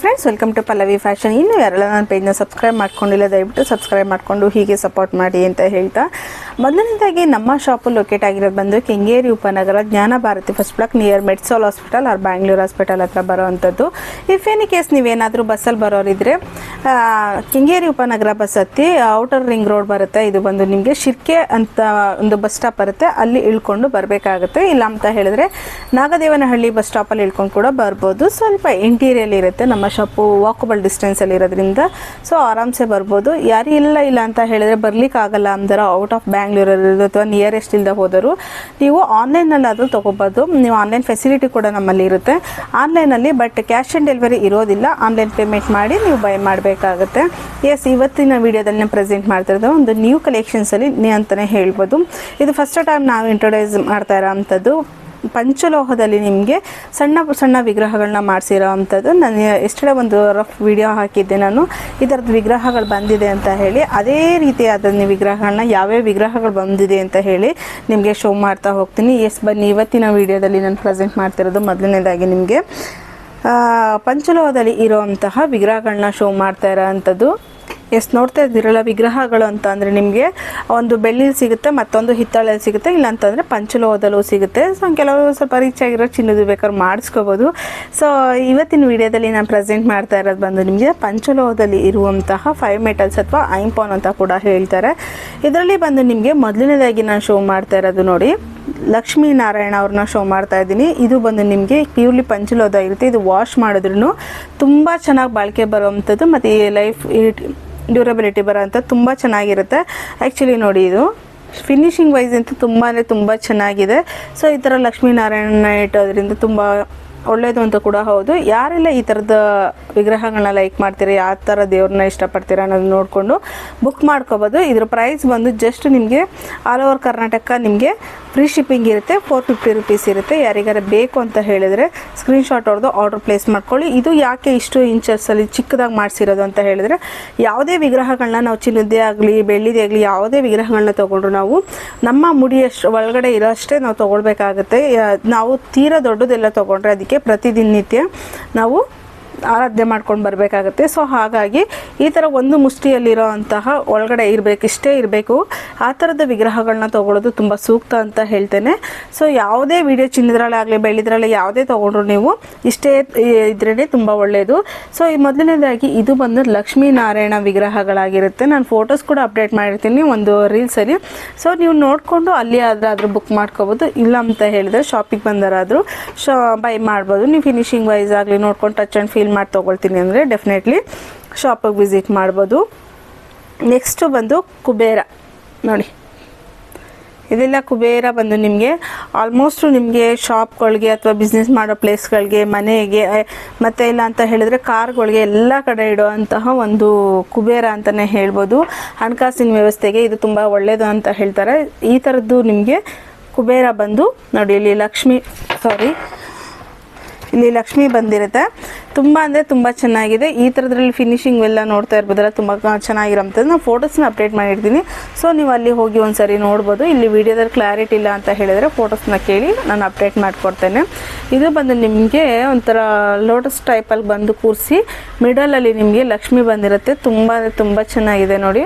Friends welcome to Pallavi fashion ಇನ್ನು ಯಾರೆಲ್ಲ ನನ್ನ ಪೇಜ್ನ ಸಬ್ಸ್ಕ್ರೈಬ್ ಮಾಡ್ಕೊಂಡಿಲ್ಲ, ದಯವಿಟ್ಟು ಸಬ್ಸ್ಕ್ರೈಬ್ ಮಾಡಿಕೊಂಡು ಹೀಗೆ ಸಪೋರ್ಟ್ ಮಾಡಿ ಅಂತ ಹೇಳ್ತಾ. ಮೊದಲನೇದಾಗಿ ನಮ್ಮ ಶಾಪು ಲೊಕೇಟ್ ಆಗಿರೋದು ಬಂದು ಕೆಂಗೇರಿ ಉಪನಗರ Jnana Bharathi first block near Medsol hospital or Bangalore hospital ಹತ್ರ ಬರೋವಂಥದ್ದು ಇಫ್ ಎನಿ ಕೇಸ್ ನೀವೇನಾದರೂ ಬಸ್ಸಲ್ಲಿ ಬರೋರಿದ್ರೆ ಕೆಂಗೇರಿ ಉಪನಗರ ಬಸ್ ಹತ್ತಿ ಔಟರ್ ರಿಂಗ್ ರೋಡ್ ಬರುತ್ತೆ. ಇದು ಬಂದು ನಿಮಗೆ ಶಿರ್ಕೆ ಅಂತ ಒಂದು ಬಸ್ ಸ್ಟಾಪ್ ಬರುತ್ತೆ. ಅಲ್ಲಿ ಇಳ್ಕೊಂಡು ಬರಬೇಕಾಗುತ್ತೆ. ಇಲ್ಲ ಅಂತ ಹೇಳಿದ್ರೆ ನಾಗದೇವನಹಳ್ಳಿ ಬಸ್ ಸ್ಟಾಪಲ್ಲಿ ಇಳ್ಕೊಂಡು ಕೂಡ ಬರ್ಬೋದು. ಸ್ವಲ್ಪ ಇಂಟೀರಿಯಲ್ ಇರುತ್ತೆ. ನಮ್ಮ ಶಾಪು ವಾಕಬಲ್ ಡಿಸ್ಟೆನ್ಸಲ್ಲಿ ಇರೋದ್ರಿಂದ ಸೊ ಆರಾಮ್ಸೆ ಬರ್ಬೋದು. ಯಾರು ಇಲ್ಲ ಇಲ್ಲ ಅಂತ ಹೇಳಿದ್ರೆ ಬರ್ಲಿಕ್ಕೆ ಆಗಲ್ಲ ಅಂದರ ಔಟ್ ಆಫ್ ಬ್ಯಾಂಗ್ಳೂರಲ್ಲಿ ಅಥವಾ ನಿಯರೆಸ್ಟ್ ಇಲ್ಲದೆ ಹೋದರು, ನೀವು ಆನ್ಲೈನಲ್ಲಾದರೂ ತೊಗೋಬೋದು. ನೀವು ಆನ್ಲೈನ್ ಫೆಸಿಲಿಟಿ ಕೂಡ ನಮ್ಮಲ್ಲಿ ಇರುತ್ತೆ. ಆನ್ಲೈನಲ್ಲಿ ಬಟ್ ಕ್ಯಾಶ್ ಆನ್ ಡೆಲಿವರಿ ಇರೋದಿಲ್ಲ. ಆನ್ಲೈನ್ ಪೇಮೆಂಟ್ ಮಾಡಿ ನೀವು ಬೈ ಮಾಡಬೇಕಾಗುತ್ತೆ. ಎಸ್ ಇವತ್ತಿನ ವಿಡಿಯೋದಲ್ಲಿ ನಾನು ಪ್ರೆಸೆಂಟ್ ಮಾಡ್ತಿರೋದು ಒಂದು ನ್ಯೂ ಕಲೆಕ್ಷನ್ಸಲ್ಲಿ ನೀ ಅಂತಲೇ ಹೇಳ್ಬೋದು. ಇದು ಫಸ್ಟ್ ಟೈಮ್ ನಾವು ಇಂಟ್ರೊಡ್ಯೂಸ್ ಮಾಡ್ತಾ ಇರೋ ಅಂಥದ್ದು ಪಂಚಲೋಹದಲ್ಲಿ ನಿಮಗೆ ಸಣ್ಣ ಸಣ್ಣ ವಿಗ್ರಹಗಳನ್ನ ಮಾಡಿಸಿರೋ ಅಂಥದ್ದು. ನಾನು ಎಷ್ಟೇ ಒಂದು ರಫ್ ವಿಡಿಯೋ ಹಾಕಿದ್ದೆ ನಾನು. ಈ ಥರದ ವಿಗ್ರಹಗಳು ಬಂದಿದೆ ಅಂತ ಹೇಳಿ, ಅದೇ ರೀತಿಯಾದ ವಿಗ್ರಹಗಳನ್ನ ಯಾವ್ಯಾವ ವಿಗ್ರಹಗಳು ಬಂದಿದೆ ಅಂತ ಹೇಳಿ ನಿಮಗೆ ಶೋ ಮಾಡ್ತಾ ಹೋಗ್ತೀನಿ. ಎಸ್ ಬನ್ನಿ. ಇವತ್ತಿನ ವಿಡಿಯೋದಲ್ಲಿ ನಾನು ಪ್ರೆಸೆಂಟ್ ಮಾಡ್ತಿರೋದು ಮೊದಲನೇದಾಗಿ ನಿಮಗೆ ಪಂಚಲೋಹದಲ್ಲಿ ಇರೋವಂತಹ ವಿಗ್ರಹಗಳನ್ನ ಶೋ ಮಾಡ್ತಾ ಇರೋ ಅಂಥದ್ದು. ಎಸ್ ನೋಡ್ತಾ ಇದ್ದೀರಲ್ಲ ವಿಗ್ರಹಗಳು ಅಂತ ಅಂದರೆ ನಿಮಗೆ ಒಂದು ಬೆಳ್ಳಿಲಿ ಸಿಗುತ್ತೆ, ಮತ್ತೊಂದು ಹಿತ್ತಾಳೆಯಲ್ಲಿ ಸಿಗುತ್ತೆ ಇಲ್ಲ ಅಂತಂದರೆ ಪಂಚಲೋಹದಲ್ಲೂ ಸಿಗುತ್ತೆ. ಸೊ ಕೆಲವರು ಸ್ವಲ್ಪ ರೀಚ್ ಆಗಿರೋ ಚಿನ್ನದು ಬೇಕಾದ್ರೆ ಮಾಡಿಸ್ಕೋಬೋದು. ಸೊ ಇವತ್ತಿನ ವಿಡಿಯೋದಲ್ಲಿ ನಾನು ಪ್ರೆಸೆಂಟ್ ಮಾಡ್ತಾ ಇರೋದು ಬಂದು ನಿಮಗೆ ಪಂಚಲೋಹದಲ್ಲಿ ಇರುವಂತಹ ಫೈವ್ ಮೆಟಲ್ಸ್ ಅಥವಾ ಐಂಪಾನ್ ಅಂತ ಕೂಡ ಹೇಳ್ತಾರೆ. ಇದರಲ್ಲಿ ಬಂದು ನಿಮಗೆ ಮೊದಲನೇದಾಗಿ ನಾನು ಶೋ ಮಾಡ್ತಾ ಇರೋದು ನೋಡಿ. ಲಕ್ಷ್ಮೀ ನಾರಾಯಣ ಅವ್ರನ್ನ ಶೋ ಮಾಡ್ತಾ ಇದ್ದೀನಿ. ಇದು ಬಂದು ನಿಮಗೆ ಪ್ಯೂರ್ಲಿ ಪಂಚಲೋದ ಇರುತ್ತೆ. ಇದು ವಾಶ್ ಮಾಡಿದ್ರೂ ತುಂಬ ಚೆನ್ನಾಗಿ ಬಾಳಿಕೆ ಬರುವಂಥದ್ದು ಮತ್ತು ಈ ಲೈಫ್ ಡ್ಯೂರಬಿಲಿಟಿ ಬರೋಂಥ ತುಂಬ ಚೆನ್ನಾಗಿರುತ್ತೆ. ಆ್ಯಕ್ಚುಲಿ ನೋಡಿ ಇದು ಫಿನಿಶಿಂಗ್ ವೈಸ್ ಅಂತೂ ತುಂಬಾ ತುಂಬ ಚೆನ್ನಾಗಿದೆ. ಸೊ ಈ ಥರ ಲಕ್ಷ್ಮೀನಾರಾಯಣನ ಇಟ್ಟೋದ್ರಿಂದ ತುಂಬ ಒಳ್ಳೆಯದು ಅಂತ ಕೂಡ ಹೌದು. ಯಾರೆಲ್ಲ ಈ ಥರದ ವಿಗ್ರಹಗಳನ್ನ ಲೈಕ್ ಮಾಡ್ತೀರಾ, ಯಾವ ಥರ ದೇವ್ರನ್ನ ಇಷ್ಟಪಡ್ತೀರಾ ಅನ್ನೋದು ನೋಡಿಕೊಂಡು ಬುಕ್ ಮಾಡ್ಕೋಬೋದು. ಇದ್ರ ಪ್ರೈಸ್ ಬಂದು ಜಸ್ಟ್ ನಿಮಗೆ ಆಲ್ ಓವರ್ ಕರ್ನಾಟಕ ನಿಮಗೆ ಫ್ರೀ ಶಿಪ್ಪಿಂಗ್ ಇರುತ್ತೆ ಫೋರ್ ಫಿಫ್ಟಿ ರುಪೀಸ್ ಇರುತ್ತೆ. ಯಾರಿಗಾರ ಬೇಕು ಅಂತ ಹೇಳಿದರೆ ಸ್ಕ್ರೀನ್ಶಾಟ್ ಹೊಡೆದು ಆರ್ಡರ್ ಪ್ಲೇಸ್ ಮಾಡ್ಕೊಳ್ಳಿ. ಇದು ಯಾಕೆ ಇಷ್ಟು ಇಂಚಸ್ಸಲ್ಲಿ ಚಿಕ್ಕದಾಗಿ ಮಾಡಿಸಿರೋದು ಅಂತ ಹೇಳಿದರೆ, ಯಾವುದೇ ವಿಗ್ರಹಗಳನ್ನ ನಾವು ಚಿನ್ನದೇ ಆಗಲಿ, ಬೆಳ್ಳಿದೇ ಆಗಲಿ, ಯಾವುದೇ ವಿಗ್ರಹಗಳನ್ನ ತೊಗೊಂಡ್ರು ನಾವು ನಮ್ಮ ಮುಡಿಯಷ್ಟು ಒಳಗಡೆ ಇರೋ ಅಷ್ಟೇ ನಾವು ತೊಗೊಳ್ಬೇಕಾಗುತ್ತೆ. ನಾವು ತೀರಾ ದೊಡ್ಡದೆಲ್ಲ ತೊಗೊಂಡ್ರೆ ಅದಕ್ಕೆ ಪ್ರತಿದಿನನಿತ್ಯ ನಾವು ಆರಾಧನೆ ಮಾಡ್ಕೊಂಡು ಬರಬೇಕಾಗತ್ತೆ. ಸೊ ಹಾಗಾಗಿ ಈ ಥರ ಒಂದು ಮುಷ್ಟಿಯಲ್ಲಿರೋ ಅಂತಹ ಒಳಗಡೆ ಇರಬೇಕು, ಇಷ್ಟೇ ಇರಬೇಕು. ಆ ಥರದ ವಿಗ್ರಹಗಳನ್ನ ತೊಗೊಳೋದು ತುಂಬ ಸೂಕ್ತ ಅಂತ ಹೇಳ್ತೇನೆ. ಸೊ ಯಾವುದೇ ವಿಡಿಯೋ ಚಿನ್ನದ್ರಲ್ಲಾಗಲಿ ಬೆಳ್ಳಿದ್ರಲ್ಲೇ ಯಾವುದೇ ತೊಗೊಂಡ್ರು ನೀವು ಇಷ್ಟೇ ಇದ್ರೇ ತುಂಬ ಒಳ್ಳೆಯದು ಸೊ ಈ ಮೊದಲನೇದಾಗಿ ಇದು ಬಂದು ಲಕ್ಷ್ಮೀನಾರಾಯಣ ವಿಗ್ರಹಗಳಾಗಿರುತ್ತೆ. ನಾನು ಫೋಟೋಸ್ ಕೂಡ ಅಪ್ಡೇಟ್ ಮಾಡಿರ್ತೀನಿ ಒಂದು ರೀಲ್ಸಲ್ಲಿ ಸೊ ನೀವು ನೋಡಿಕೊಂಡು ಅಲ್ಲಿ ಆದರೂ ಬುಕ್ ಮಾಡ್ಕೋಬೋದು. ಇಲ್ಲ ಅಂತ ಹೇಳಿದ್ರೆ ಶಾಪಿಗೆ ಬಂದರಾದರೂ ಶಾ ಬೈ ಮಾಡ್ಬೋದು. ನೀವು ಫಿನಿಶಿಂಗ್ ವೈಸ್ ಆಗಲಿ ನೋಡ್ಕೊಂಡು ಟಚ್ ಆ್ಯಂಡ್ ಫೀಲ್ ಮಾಡಿ ತೊಗೊಳ್ತೀನಿ ಅಂದರೆ ಡೆಫಿನೆಟ್ಲಿ ಶಾಪಿಗೆ ವಿಸಿಟ್ ಮಾಡ್ಬೋದು. ನೆಕ್ಸ್ಟು ಬಂದು ಕುಬೇರ. ನೋಡಿ. ಇದೆಲ್ಲ ಕುಬೇರ ಬಂದು ನಿಮಗೆ ಆಲ್ಮೋಸ್ಟ್ ನಿಮಗೆ ಶಾಪ್ಗಳಿಗೆ ಅಥವಾ ಬಿಸ್ನೆಸ್ ಮಾಡೋ ಪ್ಲೇಸ್ಗಳಿಗೆ ಮನೆಗೆ ಮತ್ತೆ ಇಲ್ಲ ಅಂತ ಹೇಳಿದ್ರೆ ಕಾರ್ಗಳಿಗೆ ಎಲ್ಲ ಕಡೆ ಇಡುವಂತಹ ಒಂದು ಕುಬೇರ ಅಂತಲೇ ಹೇಳ್ಬೋದು. ಹಣಕಾಸಿನ ವ್ಯವಸ್ಥೆಗೆ ಇದು ತುಂಬ ಒಳ್ಳೆಯದು ಅಂತ ಹೇಳ್ತಾರೆ. ಈ ಥರದ್ದು ನಿಮಗೆ ಕುಬೇರ ಬಂದು ನೋಡಿ ಇಲ್ಲಿ ಲಕ್ಷ್ಮಿ ಸಾರಿ ಇಲ್ಲಿ ಲಕ್ಷ್ಮಿ ಬಂದಿರುತ್ತೆ. ತುಂಬ ಅಂದರೆ ತುಂಬ ಚೆನ್ನಾಗಿದೆ. ಈ ಥರದ್ರಲ್ಲಿ ಫಿನಿಶಿಂಗ್ ಎಲ್ಲ ನೋಡ್ತಾ ಇರ್ಬೋದಲ್ಲ, ತುಂಬ ಚೆನ್ನಾಗಿರೋಂಥದ್ದು ಫೋಟೋಸ್ ಫೋಟೋಸ್ನ ಅಪ್ಡೇಟ್ ಮಾಡಿರ್ತೀನಿ. ಸೊ ನೀವು ಅಲ್ಲಿ ಹೋಗಿ ಒಂದ್ಸರಿ ನೋಡ್ಬೋದು. ಇಲ್ಲಿ ವಿಡಿಯೋದಲ್ಲಿ ಕ್ಲಾರಿಟಿ ಇಲ್ಲ ಅಂತ ಹೇಳಿದರೆ ಫೋಟೋಸ್ನ ಕೇಳಿ ನಾನು ಅಪ್ಡೇಟ್ ಮಾಡಿಕೊಡ್ತೇನೆ. ಇದು ಬಂದು ನಿಮಗೆ ಒಂಥರ ಲೋಟಸ್ ಟೈಪಲ್ಲಿ ಬಂದು ಕೂರಿಸಿ ಮಿಡಲಲ್ಲಿ ನಿಮಗೆ ಲಕ್ಷ್ಮಿ ಬಂದಿರುತ್ತೆ. ತುಂಬ ಅಂದರೆ ತುಂಬ ಚೆನ್ನಾಗಿದೆ ನೋಡಿ.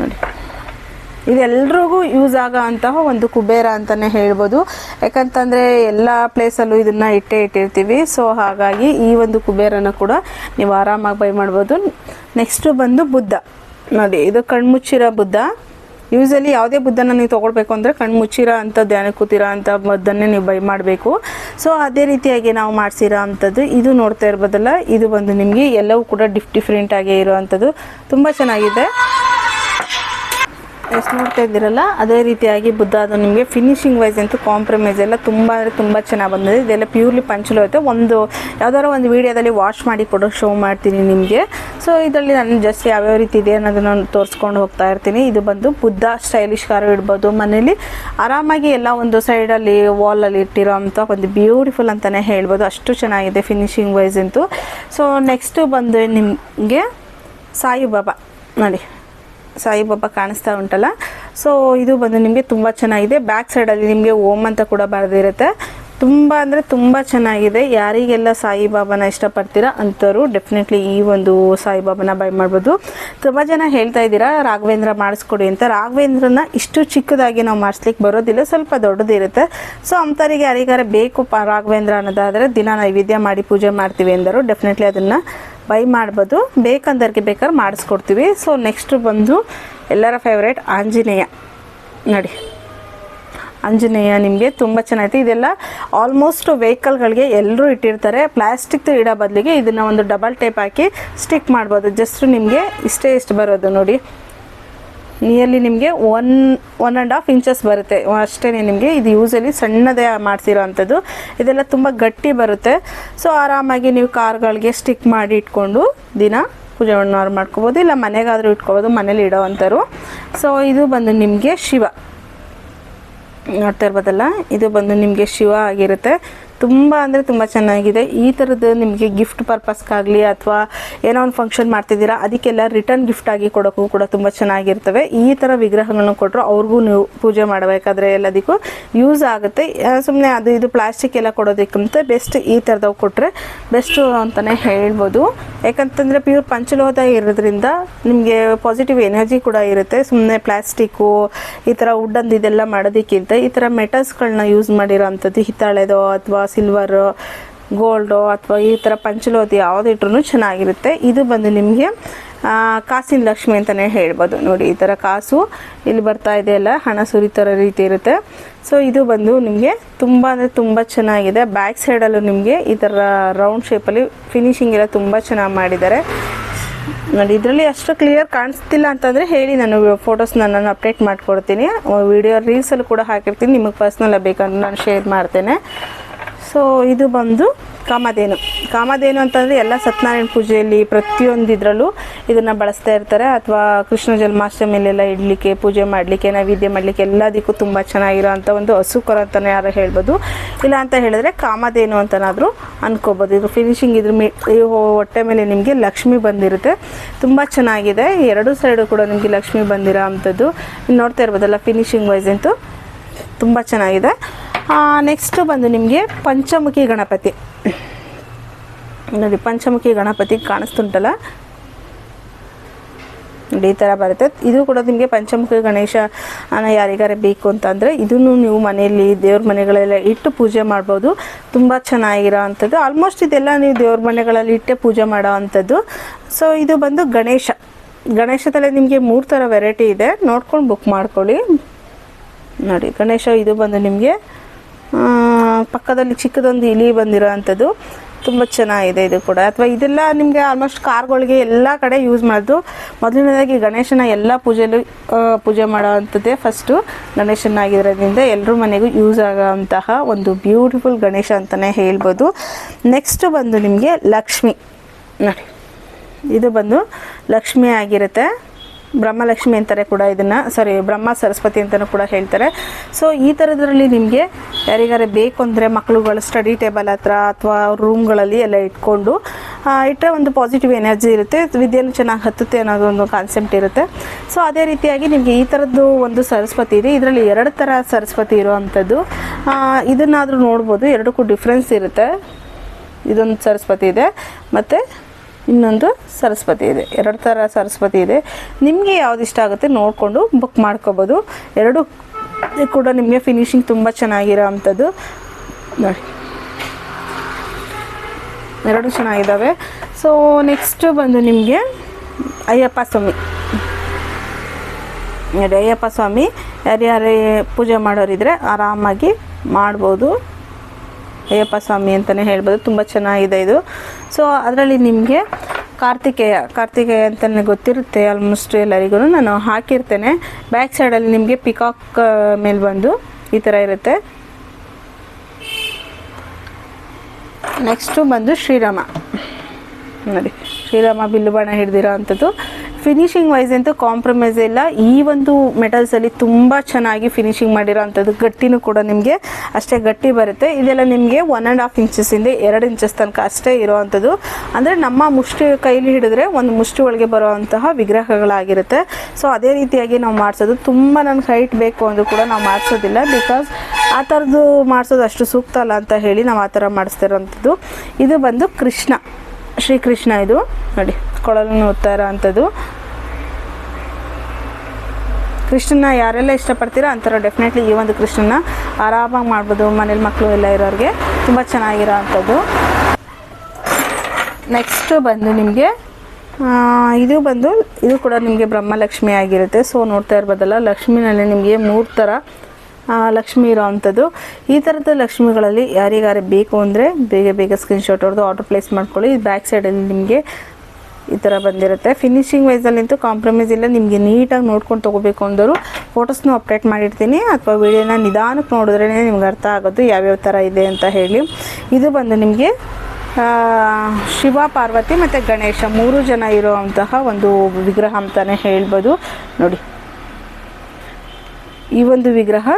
ನೋಡಿ. ಇದೆಲ್ರಿಗೂ ಯೂಸ್ ಆಗೋ ಅಂತಹ ಒಂದು ಕುಬೇರ ಅಂತಲೇ ಹೇಳ್ಬೋದು. ಯಾಕಂತಂದರೆ ಎಲ್ಲ ಪ್ಲೇಸಲ್ಲೂ ಇದನ್ನು ಇಟ್ಟೇ ಇಟ್ಟಿರ್ತೀವಿ. ಸೊ ಹಾಗಾಗಿ ಈ ಒಂದು ಕುಬೇರನ ಕೂಡ ನೀವು ಆರಾಮಾಗಿ ಬೈ ಮಾಡ್ಬೋದು. ನೆಕ್ಸ್ಟು ಬಂದು ಬುದ್ಧ. ನೋಡಿ, ಇದು ಕಣ್ಮುಚ್ಚಿರೋ ಬುದ್ಧ. ಯೂಸಲಿ ಯಾವುದೇ ಬುದ್ಧನ ನೀವು ತೊಗೊಳ್ಬೇಕು ಅಂದರೆ ಕಣ್ಣು ಮುಚ್ಚಿರೋ ಅಂಥ ಧ್ಯಾನ ಕೂತಿರೋ ಅಂಥ ಬುದ್ಧನ್ನೇ ನೀವು ಬೈ ಮಾಡಬೇಕು. ಸೊ ಅದೇ ರೀತಿಯಾಗಿ ನಾವು ಮಾಡಿಸಿರೋ ಅಂಥದ್ದು. ಇದು ನೋಡ್ತಾ ಇರ್ಬೋದಲ್ಲ, ಇದು ಬಂದು ನಿಮಗೆ ಎಲ್ಲವೂ ಕೂಡ ಡಿಫ್ ಡಿಫ್ರೆಂಟಾಗೇ ಇರೋವಂಥದ್ದು. ತುಂಬ ಚೆನ್ನಾಗಿದೆ. ಎಷ್ಟು ನೋಡ್ತಾ ಇದ್ದೀರಲ್ಲ, ಅದೇ ರೀತಿಯಾಗಿ ಬುದ್ಧ ಅದು ನಿಮಗೆ ಫಿನಿಶಿಂಗ್ ವೈಸ್ ಅಂತೂ ಕಾಂಪ್ರಮೈಸ್ ಎಲ್ಲ ತುಂಬ ಅಂದರೆ ತುಂಬ ಚೆನ್ನಾಗಿ ಬಂದಿದೆ. ಇದೆಲ್ಲ ಪ್ಯೂರ್ಲಿ ಪಂಚಲು ಐತೆ ಒಂದು ಯಾವ್ದಾದ್ರು ಒಂದು ವೀಡಿಯೋದಲ್ಲಿ ವಾಶ್ ಮಾಡಿ ಕೊಡೋ ಶೋ ಮಾಡ್ತೀನಿ ನಿಮಗೆ. ಸೊ ಇದರಲ್ಲಿ ನಾನು ಜಸ್ಟ್ ಯಾವ್ಯಾವ ರೀತಿ ಇದೆ ಅನ್ನೋದನ್ನ ತೋರಿಸ್ಕೊಂಡು ಹೋಗ್ತಾ ಇರ್ತೀನಿ. ಇದು ಬಂದು ಬುದ್ಧ ಸ್ಟೈಲಿಶ್ ಕಾರು ಇಡ್ಬೋದು ಮನೇಲಿ. ಆರಾಮಾಗಿ ಎಲ್ಲ ಒಂದು ಸೈಡಲ್ಲಿ ವಾಲಲ್ಲಿ ಇಟ್ಟಿರೋ ಅಂಥ ಒಂದು ಬ್ಯೂಟಿಫುಲ್ ಅಂತಲೇ ಹೇಳ್ಬೋದು. ಅಷ್ಟು ಚೆನ್ನಾಗಿದೆ ಫಿನಿಶಿಂಗ್ ವೈಸ್ ಅಂತೂ. ಸೊ ನೆಕ್ಸ್ಟು ಬಂದು ನಿಮಗೆ ಸಾಯಿಬಾಬಾ. ನೋಡಿ. ಸಾಯಿಬಾಬಾ ಕಾಣಿಸ್ತಾ ಉಂಟಲ್ಲ? ಸೊ ಇದು ಬಂದು ನಿಮಗೆ ತುಂಬ ಚೆನ್ನಾಗಿದೆ. ಬ್ಯಾಕ್ ಸೈಡಲ್ಲಿ ನಿಮಗೆ ಓಮ್ ಅಂತ ಕೂಡ ಬರೆದಿರುತ್ತೆ. ತುಂಬ ಅಂದರೆ ತುಂಬ ಚೆನ್ನಾಗಿದೆ. ಯಾರಿಗೆಲ್ಲ ಸಾಯಿಬಾಬಾನ ಇಷ್ಟಪಡ್ತೀರಾ ಅಂಥವ್ರು ಡೆಫಿನೆಟ್ಲಿ ಈ ಒಂದು ಸಾಯಿಬಾಬಾನ ಬೈ ಮಾಡ್ಬೋದು. ತುಂಬ ಜನ ಹೇಳ್ತಾ ಇದ್ದೀರಾ, ರಾಘವೇಂದ್ರ ಮಾಡಿಸ್ಕೊಡಿ ಅಂತ. ರಾಘವೇಂದ್ರನ ಇಷ್ಟು ಚಿಕ್ಕದಾಗಿ ನಾವು ಮಾಡಿಸ್ಲಿಕ್ಕೆ ಬರೋದಿಲ್ಲ, ಸ್ವಲ್ಪ ದೊಡ್ಡದಿರುತ್ತೆ. ಸೊ ಅಂಥವ್ರಿಗೆ ಯಾರಿಗಾರ ಬೇಕು ರಾಘವೇಂದ್ರ ಅನ್ನೋದಾದರೆ ದಿನ ನೈವೇದ್ಯ ಮಾಡಿ ಪೂಜೆ ಮಾಡ್ತೀವಿ ಅಂದರು ಡೆಫಿನೆಟ್ಲಿ ಅದನ್ನು ಬೈ ಮಾಡ್ಬೋದು. ಬೇಕಂದವ್ರಿಗೆ ಬೇಕಾದ್ರೆ ಮಾಡಿಸ್ಕೊಡ್ತೀವಿ. ಸೊ ನೆಕ್ಸ್ಟ್ ಬಂದು ಎಲ್ಲರ ಫೇವ್ರೇಟ್ ಆಂಜನೇಯ. ನೋಡಿ. ಆಂಜನೇಯ ನಿಮಗೆ ತುಂಬ ಚೆನ್ನಾಗಿದೆ ಇದೆಲ್ಲ ಆಲ್ಮೋಸ್ಟ್ ವೆಹಿಕಲ್ಗಳಿಗೆ ಎಲ್ಲರೂ ಇಟ್ಟಿರ್ತಾರೆ. ಪ್ಲಾಸ್ಟಿಕ್ ಇಡೋ ಬದಲಿಗೆ ಇದನ್ನು ಒಂದು ಡಬಲ್ ಟೇಪ್ ಹಾಕಿ ಸ್ಟಿಕ್ ಮಾಡ್ಬೋದು. ಜಸ್ಟ್ ನಿಮಗೆ ಇಷ್ಟೇ ಇಷ್ಟು ಬರೋದು ನೋಡಿ. ನಿಯರ್ಲಿ ನಿಮಗೆ one one and half inches ಬರುತ್ತೆ. ಅಷ್ಟೇ ನಿಮಗೆ ಇದು ಯೂಸಲಿ ಸಣ್ಣದೇ ಮಾಡ್ತಿರೋ ಅಂಥದ್ದು ಇದೆಲ್ಲ ತುಂಬ ಗಟ್ಟಿ ಬರುತ್ತೆ. ಸೊ ಆರಾಮಾಗಿ ನೀವು ಕಾರ್ಗಳಿಗೆ ಸ್ಟಿಕ್ ಮಾಡಿ ಇಟ್ಕೊಂಡು ದಿನ ಪೂಜೆ ಮಾಡ್ಕೋಬೋದು, ಇಲ್ಲ ಮನೆಗಾದರೂ ಇಟ್ಕೋಬೋದು, ಮನೇಲಿ ಇಡೋ ಅಂಥರು ಸೊ ಇದು ಬಂದು ನಿಮಗೆ ಶಿವ. ನೋಡ್ತಾ ಇರ್ಬೋದಲ್ಲ? ಇದು ಬಂದು ನಿಮಗೆ ಶಿವ ಆಗಿರುತ್ತೆ. ತುಂಬ ಅಂದರೆ ತುಂಬ ಚೆನ್ನಾಗಿದೆ. ಈ ಥರದ್ದು ನಿಮಗೆ ಗಿಫ್ಟ್ ಪರ್ಪಸ್ಗಾಗಲಿ ಅಥವಾ ಏನೋ ಒಂದು ಫಂಕ್ಷನ್ ಮಾಡ್ತಿದ್ದೀರಾ, ಅದಕ್ಕೆಲ್ಲ ರಿಟರ್ನ್ ಗಿಫ್ಟ್ ಆಗಿ ಕೊಡೋಕ್ಕೂ ಕೂಡ ತುಂಬ ಚೆನ್ನಾಗಿರ್ತವೆ. ಈ ಥರ ವಿಗ್ರಹಗಳನ್ನ ಕೊಟ್ಟರು ಅವ್ರಿಗೂ ನೀವು ಪೂಜೆ ಮಾಡಬೇಕಾದ್ರೆ ಎಲ್ಲದಕ್ಕೂ ಯೂಸ್ ಆಗುತ್ತೆ. ಸುಮ್ಮನೆ ಅದು ಇದು ಪ್ಲಾಸ್ಟಿಕ್ ಎಲ್ಲ ಕೊಡೋದಕ್ಕಿಂತ ಬೆಸ್ಟ್ ಈ ಥರದವು ಕೊಟ್ಟರೆ ಬೆಸ್ಟು ಅಂತಲೇ ಹೇಳ್ಬೋದು. ಯಾಕಂತಂದರೆ ಪ್ಯೂರ್ ಪಂಚಲೋಹ ಇರೋದ್ರಿಂದ ನಿಮಗೆ ಪಾಸಿಟಿವ್ ಎನರ್ಜಿ ಕೂಡ ಇರುತ್ತೆ. ಸುಮ್ಮನೆ ಪ್ಲಾಸ್ಟಿಕ್ಕು ಈ ಥರ ವುಡ್ಡಂದು ಇದೆಲ್ಲ ಮಾಡೋದಕ್ಕಿಂತ ಈ ಥರ ಮೆಟಲ್ಸ್ಗಳನ್ನ ಯೂಸ್ ಮಾಡಿರೋ ಅಂಥದ್ದು ಹಿತ್ತಾಳೆದೋ ಅಥವಾ ಸಿಲ್ವರು ಗೋಲ್ಡು ಅಥವಾ ಈ ಥರ ಪಂಚಲೋತಿ ಯಾವುದಿಟ್ರೂ ಚೆನ್ನಾಗಿರುತ್ತೆ. ಇದು ಬಂದು ನಿಮಗೆ ಕಾಸಿನ ಲಕ್ಷ್ಮಿ ಅಂತಲೇ ಹೇಳ್ಬೋದು. ನೋಡಿ, ಈ ಥರ ಕಾಸು ಇಲ್ಲಿ ಬರ್ತಾ ಇದೆ ಅಲ್ಲ, ಹಣ ಸುರಿತರ ರೀತಿ ಇರುತ್ತೆ. ಸೊ ಇದು ಬಂದು ನಿಮಗೆ ತುಂಬ ಅಂದರೆ ತುಂಬ ಚೆನ್ನಾಗಿದೆ. ಬ್ಯಾಕ್ ಸೈಡಲ್ಲೂ ನಿಮಗೆ ಈ ಥರ ರೌಂಡ್ ಶೇಪಲ್ಲಿ ಫಿನಿಶಿಂಗ್ ಎಲ್ಲ ತುಂಬ ಚೆನ್ನಾಗಿ ಮಾಡಿದ್ದಾರೆ. ನೋಡಿ, ಇದರಲ್ಲಿ ಅಷ್ಟು ಕ್ಲಿಯರ್ ಕಾಣಿಸ್ತಿಲ್ಲ ಅಂತಂದರೆ ಹೇಳಿ ನಾನು ಫೋಟೋಸ್ನ ನಾನು ಅಪ್ಡೇಟ್ ಮಾಡಿಕೊಡ್ತೀನಿ. ವಿಡಿಯೋ ರೀಲ್ಸಲ್ಲೂ ಕೂಡ ಹಾಕಿರ್ತೀನಿ. ನಿಮಗೆ ಪರ್ಸ್ನಲ್ಲ ಬೇಕಂದ್ರೆ ನಾನು ಶೇರ್ ಮಾಡ್ತೇನೆ. ಸೊ ಇದು ಬಂದು ಕಾಮಧೇನು. ಕಾಮಧೇನು ಅಂತಂದರೆ ಎಲ್ಲ ಸತ್ಯನಾರಾಯಣ ಪೂಜೆಯಲ್ಲಿ ಪ್ರತಿಯೊಂದು ಇದರಲ್ಲೂ ಇದನ್ನು ಬಳಸ್ತಾ ಇರ್ತಾರೆ. ಅಥವಾ ಕೃಷ್ಣ ಜನ್ಮಾಷ್ಟಮಿಯಲ್ಲೆಲ್ಲ ಇಡಲಿಕ್ಕೆ ಪೂಜೆ ಮಾಡಲಿಕ್ಕೆ, ನೈವೇದ್ಯ ಮಾಡಲಿಕ್ಕೆ ಎಲ್ಲದಕ್ಕೂ ತುಂಬ ಚೆನ್ನಾಗಿರೋ ಅಂಥ ಒಂದು ಹಸುಕರ ಅಂತಲೇ ಯಾರು ಹೇಳ್ಬೋದು. ಇಲ್ಲ ಅಂತ ಹೇಳಿದ್ರೆ ಕಾಮಧೇನು ಅಂತನಾದರೂ ಅನ್ಕೋಬೋದು. ಇದು ಫಿನಿಶಿಂಗ್ ಇದ್ರ ಮೇ ಹೊಟ್ಟೆ ಮೇಲೆ ನಿಮಗೆ ಲಕ್ಷ್ಮಿ ಬಂದಿರುತ್ತೆ. ತುಂಬ ಚೆನ್ನಾಗಿದೆ. ಎರಡು ಸೈಡು ಕೂಡ ನಿಮಗೆ ಲಕ್ಷ್ಮಿ ಬಂದಿರೋ ಅಂಥದ್ದು. ನೋಡ್ತಾ ಇರ್ಬೋದಲ್ಲ ಫಿನಿಶಿಂಗ್ ವೈಸ್ ಅಂತೂ ತುಂಬ ಚೆನ್ನಾಗಿದೆ. ನೆಕ್ಸ್ಟು ಬಂದು ನಿಮಗೆ ಪಂಚಮುಖಿ ಗಣಪತಿ. ನೋಡಿ, ಪಂಚಮುಖಿ ಗಣಪತಿ ಕಾಣಿಸ್ತುಂಟಲ್ಲ ನೋಡಿ, ಈ ಥರ ಬರುತ್ತೆ. ಇದು ಕೂಡ ನಿಮಗೆ ಪಂಚಮುಖಿ ಗಣೇಶ ಯಾರಿಗಾರೆ ಬೇಕು ಅಂತಂದರೆ, ಇದನ್ನು ನೀವು ಮನೆಯಲ್ಲಿ, ದೇವ್ರ ಮನೆಗಳೆಲ್ಲ ಇಟ್ಟು ಪೂಜೆ ಮಾಡ್ಬೋದು. ತುಂಬ ಚೆನ್ನಾಗಿರೋವಂಥದ್ದು ಆಲ್ಮೋಸ್ಟ್ ಇದೆಲ್ಲ ನೀವು ದೇವ್ರ ಮನೆಗಳಲ್ಲಿ ಇಟ್ಟೆ ಪೂಜೆ ಮಾಡೋ ಅಂಥದ್ದು. ಸೊ ಇದು ಬಂದು ಗಣೇಶ. ಗಣೇಶದಲ್ಲೇ ನಿಮಗೆ ಮೂರು ಥರ ವೆರೈಟಿ ಇದೆ. ನೋಡ್ಕೊಂಡು ಬುಕ್ ಮಾಡ್ಕೊಳ್ಳಿ. ನೋಡಿ, ಗಣೇಶ, ಇದು ಬಂದು ನಿಮಗೆ ಪಕ್ಕದಲ್ಲಿ ಚಿಕ್ಕದೊಂದು ಇಲಿ ಬಂದಿರೋ ಅಂಥದ್ದು ತುಂಬ ಚೆನ್ನಾಗಿದೆ ಇದು ಕೂಡ. ಅಥವಾ ಇದೆಲ್ಲ ನಿಮಗೆ ಆಲ್ಮೋಸ್ಟ್ ಕಾರ್ಗಳಿಗೆ ಎಲ್ಲ ಕಡೆ ಯೂಸ್ ಮಾಡೋದು. ಮೊದಲನೇದಾಗಿ ಗಣೇಶನ ಎಲ್ಲ ಪೂಜೆಯಲ್ಲೂ ಪೂಜೆ ಮಾಡೋ ಅಂಥದ್ದೇ ಫಸ್ಟು ಗಣೇಶನಾಗಿರೋದ್ರಿಂದ ಎಲ್ಲರ ಮನೆಗೂ ಯೂಸ್ ಆಗೋವಂತಹ ಒಂದು ಬ್ಯೂಟಿಫುಲ್ ಗಣೇಶ ಅಂತಲೇ ಹೇಳ್ಬೋದು. ನೆಕ್ಸ್ಟು ಬಂದು ನಿಮಗೆ ಲಕ್ಷ್ಮಿ. ನೋಡಿ, ಇದು ಬಂದು ಲಕ್ಷ್ಮಿ ಆಗಿರುತ್ತೆ. ಬ್ರಹ್ಮಲಕ್ಷ್ಮಿ ಅಂತಾರೆ ಕೂಡ ಇದನ್ನು. ಸಾರಿ ಬ್ರಹ್ಮ ಸರಸ್ವತಿ ಅಂತಲೂ ಕೂಡ ಹೇಳ್ತಾರೆ. ಸೊ ಈ ಥರದ್ರಲ್ಲಿ ನಿಮಗೆ ಯಾರಿಗಾರೆ ಬೇಕು ಅಂದರೆ ಮಕ್ಕಳುಗಳು ಸ್ಟಡಿ ಟೇಬಲ್ ಹತ್ರ ಅಥವಾ ರೂಮ್ಗಳಲ್ಲಿ ಎಲ್ಲ ಇಟ್ಕೊಂಡು ಇಟ್ಟರೆ ಒಂದು ಪಾಸಿಟಿವ್ ಎನರ್ಜಿ ಇರುತ್ತೆ. ವಿದ್ಯೆನೂ ಚೆನ್ನಾಗಿ ಹತ್ತುತ್ತೆ ಅನ್ನೋದು ಒಂದು ಕಾನ್ಸೆಪ್ಟ್ ಇರುತ್ತೆ. ಸೊ ಅದೇ ರೀತಿಯಾಗಿ ನಿಮಗೆ ಈ ಥರದ್ದು ಒಂದು ಸರಸ್ವತಿ ಇದೆ. ಇದರಲ್ಲಿ ಎರಡು ಥರ ಸರಸ್ವತಿ ಇರುವಂಥದ್ದು. ಇದನ್ನಾದರೂ ನೋಡ್ಬೋದು. ಎರಡಕ್ಕೂ ಡಿಫ್ರೆನ್ಸ್ ಇರುತ್ತೆ. ಇದೊಂದು ಸರಸ್ವತಿ ಇದೆ. ಮತ್ತು ಇನ್ನೊಂದು ಸರಸ್ವತಿ ಇದೆ. ಎರಡು ಥರ ಸರಸ್ವತಿ ಇದೆ. ನಿಮಗೆ ಯಾವ್ದು ಇಷ್ಟ ಆಗುತ್ತೆ ನೋಡಿಕೊಂಡು ಬುಕ್ ಮಾಡ್ಕೋಬೋದು. ಎರಡು ಕೂಡ ನಿಮಗೆ ಫಿನಿಶಿಂಗ್ ತುಂಬ ಚೆನ್ನಾಗಿರೋ ಅಂಥದ್ದು. ನೋಡಿ. ಎರಡು ಚೆನ್ನಾಗಿದ್ದಾವೆ. ಸೊ ನೆಕ್ಸ್ಟು ಬಂದು ನಿಮಗೆ ಅಯ್ಯಪ್ಪ ಸ್ವಾಮಿ. ನೋಡಿ, ಅಯ್ಯಪ್ಪ ಸ್ವಾಮಿ, ಯಾರ್ಯಾರೇ ಪೂಜೆ ಮಾಡೋರಿದ್ರೆ ಆರಾಮಾಗಿ ಮಾಡ್ಬೋದು. ಅಯ್ಯಪ್ಪ ಸ್ವಾಮಿ ಅಂತಲೇ ಹೇಳ್ಬೋದು. ತುಂಬ ಚೆನ್ನಾಗಿದೆ ಇದು. ಸೊ ಅದರಲ್ಲಿ ನಿಮಗೆ ಕಾರ್ತಿಕೇಯ ಕಾರ್ತಿಕೇಯ ಅಂತಲೇ ಗೊತ್ತಿರುತ್ತೆ ಆಲ್ಮೋಸ್ಟ್ ಎಲ್ಲರಿಗೂ. ನಾನು ಹಾಕಿರ್ತೇನೆ. ಬ್ಯಾಕ್ ಸೈಡಲ್ಲಿ ನಿಮಗೆ ಪಿಕಾಕ್ ಮೇಲೆ ಬಂದು ಈ ಥರ ಇರುತ್ತೆ. ನೆಕ್ಸ್ಟು ಬಂದು ಶ್ರೀರಾಮ. ನೋಡಿ, ಶ್ರೀರಾಮ ಬಿಲ್ಲು ಬಾಣ ಹಿಡ್ದಿರೋ ಅಂಥದ್ದು. ಫಿನಿಶಿಂಗ್ ವೈಸ್ ಅಂತೂ ಕಾಂಪ್ರಮೈಸ್ ಇಲ್ಲ. ಈ ಒಂದು ಮೆಟಲ್ಸಲ್ಲಿ ತುಂಬ ಚೆನ್ನಾಗಿ ಫಿನಿಶಿಂಗ್ ಮಾಡಿರೋ ಅಂಥದ್ದು ಗಟ್ಟಿನೂ ಕೂಡ ನಿಮಗೆ ಅಷ್ಟೇ ಗಟ್ಟಿ ಬರುತ್ತೆ. ಇದೆಲ್ಲ ನಿಮಗೆ ಒನ್ ಆ್ಯಂಡ್ ಹಾಫ್ ಇಂದ ಎರಡು ಇಂಚಸ್ ತನಕ ಅಷ್ಟೇ ಇರೋವಂಥದ್ದು ಅಂದರೆ ನಮ್ಮ ಮುಷ್ಟಿ ಕೈಲಿ ಹಿಡಿದ್ರೆ ಒಂದು ಮುಷ್ಟಿ ಒಳಗೆ ಬರುವಂತಹ ವಿಗ್ರಹಗಳಾಗಿರುತ್ತೆ. ಸೊ ಅದೇ ರೀತಿಯಾಗಿ ನಾವು ಮಾಡಿಸೋದು. ತುಂಬ ನನಗೆ ಹೈಟ್ ಬೇಕು ಅಂದರೂ ಕೂಡ ನಾವು ಮಾಡಿಸೋದಿಲ್ಲ ಬಿಕಾಸ್ ಆ ಥರದ್ದು ಮಾಡಿಸೋದು ಅಷ್ಟು ಸೂಕ್ತ ಅಲ್ಲ ಅಂತ ಹೇಳಿ ನಾವು ಆ ಥರ ಮಾಡಿಸ್ತಿರೋಂಥದ್ದು. ಇದು ಬಂದು ಕೃಷ್ಣ, ಶ್ರೀಕೃಷ್ಣ ಇದು. ನೋಡಿ, ಕೊಳಲನ್ನು ಓದ್ತಾ ಇರೋ ಅಂಥದ್ದು. ಕೃಷ್ಣನ ಯಾರೆಲ್ಲ ಇಷ್ಟಪಡ್ತೀರೋ ಅಂಥವ್ರು ಡೆಫಿನೆಟ್ಲಿ ಈ ಒಂದು ಕೃಷ್ಣನ ಆರಾಮಾಗಿ ಮಾಡ್ಬೋದು, ಮನೇಲಿ ಮಕ್ಕಳು ಎಲ್ಲ ಇರೋರಿಗೆ. ತುಂಬ ಚೆನ್ನಾಗಿರೋ ಅಂಥದ್ದು. ನೆಕ್ಸ್ಟು ಬಂದು ನಿಮಗೆ ಇದು ಬಂದು, ಇದು ಕೂಡ ನಿಮಗೆ ಬ್ರಹ್ಮಲಕ್ಷ್ಮಿ ಆಗಿರುತ್ತೆ. ಸೊ ನೋಡ್ತಾ ಇರ್ಬೋದಲ್ಲ, ಲಕ್ಷ್ಮಿನಲ್ಲಿ ನಿಮಗೆ ಮೂರು ಥರ ಲಕ್ಷ್ಮಿ ಇರೋ ಅಂಥದ್ದು. ಈ ಥರದ ಲಕ್ಷ್ಮಿಗಳಲ್ಲಿ ಯಾರಿಗಾರೆ ಬೇಕು ಅಂದರೆ ಬೇಗ ಬೇಗ ಸ್ಕ್ರೀನ್ಶಾಟ್ ಹೊಡೆದು ಆರ್ಡರ್ ಪ್ಲೇಸ್ ಮಾಡ್ಕೊಳ್ಳಿ. ಬ್ಯಾಕ್ ಸೈಡಲ್ಲಿ ನಿಮಗೆ ಈ ಥರ ಬಂದಿರುತ್ತೆ. ಫಿನಿಶಿಂಗ್ ವೈಸಲ್ಲಂತೂ ಕಾಂಪ್ರಮೈಸ್ ಇಲ್ಲ. ನಿಮಗೆ ನೀಟಾಗಿ ನೋಡ್ಕೊಂಡು ತೊಗೋಬೇಕು ಅಂದರು ಫೋಟೋಸ್ನು ಅಪ್ಡೇಟ್ ಮಾಡಿರ್ತೀನಿ. ಅಥವಾ ವೀಡಿಯೋನ ನಿಧಾನಕ್ಕೆ ನೋಡಿದ್ರೇ ನಿಮ್ಗೆ ಅರ್ಥ ಆಗೋದು ಯಾವ್ಯಾವ ಥರ ಇದೆ ಅಂತ ಹೇಳಿ. ಇದು ಬಂದು ನಿಮಗೆ ಶಿವ, ಪಾರ್ವತಿ ಮತ್ತು ಗಣೇಶ ಮೂರು ಜನ ಇರುವಂತಹ ಒಂದು ವಿಗ್ರಹ ಅಂತಲೇ ಹೇಳ್ಬೋದು. ನೋಡಿ. ಈ ಒಂದು ವಿಗ್ರಹ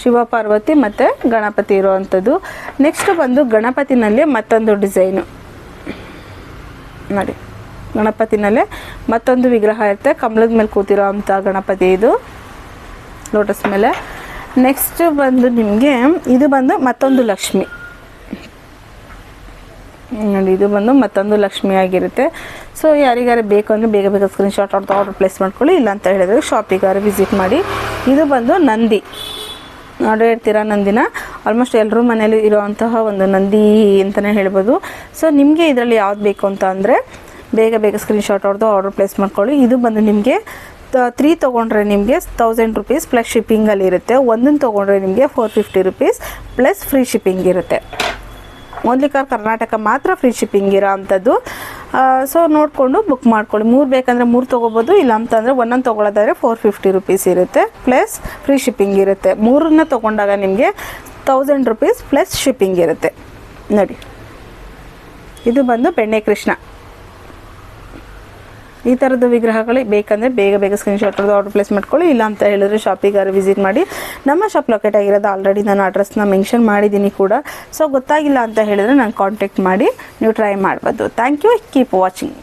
ಶಿವ, ಪಾರ್ವತಿ ಮತ್ತು ಗಣಪತಿ ಇರುವಂಥದ್ದು. ನೆಕ್ಸ್ಟ್ ಬಂದು ಗಣಪತಿನಲ್ಲಿ ಮತ್ತೊಂದು ಡಿಸೈನು ನೋಡಿ. ಗಣಪತಿನಲ್ಲೇ ಮತ್ತೊಂದು ವಿಗ್ರಹ ಇರುತ್ತೆ. ಕಮಲದ ಮೇಲೆ ಕೂತಿರೋ ಅಂಥ ಗಣಪತಿ ಇದು. ಲೋಟಸ್ ಮೇಲೆ. ನೆಕ್ಸ್ಟ್ ಬಂದು ನಿಮಗೆ ಇದು ಬಂದು ಮತ್ತೊಂದು ಲಕ್ಷ್ಮಿ. ನೋಡಿ, ಇದು ಬಂದು ಮತ್ತೊಂದು ಲಕ್ಷ್ಮಿ ಆಗಿರುತ್ತೆ. ಸೊ ಯಾರಿಗಾರು ಬೇಕು ಅಂದರೆ ಬೇಗ ಬೇಗ ಸ್ಕ್ರೀನ್ಶಾಟ್ ಹೊಡೆದು ಆರ್ಡರ್ ಪ್ಲೇಸ್ ಮಾಡ್ಕೊಳ್ಳಿ. ಇಲ್ಲ ಅಂತ ಹೇಳಿದ್ರೆ ಶಾಪಿಗಾರು ವಿಸಿಟ್ ಮಾಡಿ. ಇದು ಬಂದು ನಂದಿ. ನೋಡಿ ಹೇಳ್ತೀರಾ ನಂದಿನ? ಆಲ್ಮೋಸ್ಟ್ ಎಲ್ಲರೂ ಮನೇಲಿ ಇರುವಂತಹ ಒಂದು ನಂದಿ ಅಂತಲೇ ಹೇಳ್ಬೋದು. ಸೊ ನಿಮಗೆ ಇದರಲ್ಲಿ ಯಾವ್ದು ಬೇಕು ಅಂತ ಅಂದರೆ ಬೇಗ ಬೇಗ ಸ್ಕ್ರೀನ್ಶಾಟ್ ಹೊಡೆದು ಆರ್ಡರ್ ಪ್ಲೇಸ್ ಮಾಡ್ಕೊಳ್ಳಿ. ಇದು ಬಂದು ನಿಮಗೆ ತ್ರೀ ತೊಗೊಂಡ್ರೆ ನಿಮಗೆ ತೌಸಂಡ್ ರುಪೀಸ್ ಪ್ಲಸ್ ಶಿಪ್ಪಿಂಗಲ್ಲಿ ಇರುತ್ತೆ. ಒಂದನ್ನು ತೊಗೊಂಡ್ರೆ ನಿಮಗೆ four fifty rupees plus free shipping ಇರುತ್ತೆ. ಓನ್ಲಿ ಕಾರ್ ಕರ್ನಾಟಕ ಮಾತ್ರ ಫ್ರೀ ಶಿಪ್ಪಿಂಗ್ ಇರೋ ಅಂಥದ್ದು ಸೊ ನೋಡಿಕೊಂಡು ಬುಕ್ ಮಾಡ್ಕೊಳ್ಳಿ. ಮೂರು ಬೇಕಂದರೆ ಮೂರು ತೊಗೋಬೋದು, ಇಲ್ಲ ಅಂತಂದರೆ ಒಂದೊಂದು ತೊಗೊಳೋದಾದರೆ ಫೋರ್ ಫಿಫ್ಟಿ ರುಪೀಸ್ ಇರುತ್ತೆ ಪ್ಲಸ್ ಫ್ರೀ ಶಿಪ್ಪಿಂಗ್ ಇರುತ್ತೆ. ಮೂರನ್ನ ತೊಗೊಂಡಾಗ ನಿಮಗೆ ತೌಸಂಡ್ ರುಪೀಸ್ ಪ್ಲಸ್ ಶಿಪ್ಪಿಂಗ್ ಇರುತ್ತೆ. ನೋಡಿ. ಇದು ಬಂದು ಬೆಣ್ಣೆ ಕೃಷ್ಣ. ಈ ಥರದ ವಿಗ್ರಹಗಳು ಬೇಕಂದರೆ ಬೇಗ ಬೇಗ ಸ್ಕ್ರೀನ್ಶಾಟ್ ಹೊಡೆದು ಆರ್ಡರ್ ಪ್ಲೇಸ್ ಮಾಡ್ಕೊಳ್ಳಿ. ಇಲ್ಲ ಅಂತ ಹೇಳಿದ್ರೆ ಶಾಪಿಗಾರು ವಿಸಿಟ್ ಮಾಡಿ. ನಮ್ಮ ಶಾಪ್ ಲೊಕೇಟ್ ಆಗಿರೋದು ಆಲ್ರೆಡಿ ನಾನು ಅಡ್ರೆಸ್ನ ಮೆನ್ಷನ್ ಮಾಡಿದ್ದೀನಿ ಕೂಡ. ಸೊ ಗೊತ್ತಾಗಿಲ್ಲ ಅಂತ ಹೇಳಿದ್ರೆ ನಾನು ಕಾಂಟ್ಯಾಕ್ಟ್ ಮಾಡಿ. ನೀವು ಟ್ರೈ ಮಾಡ್ಬೋದು. Thank you keep watching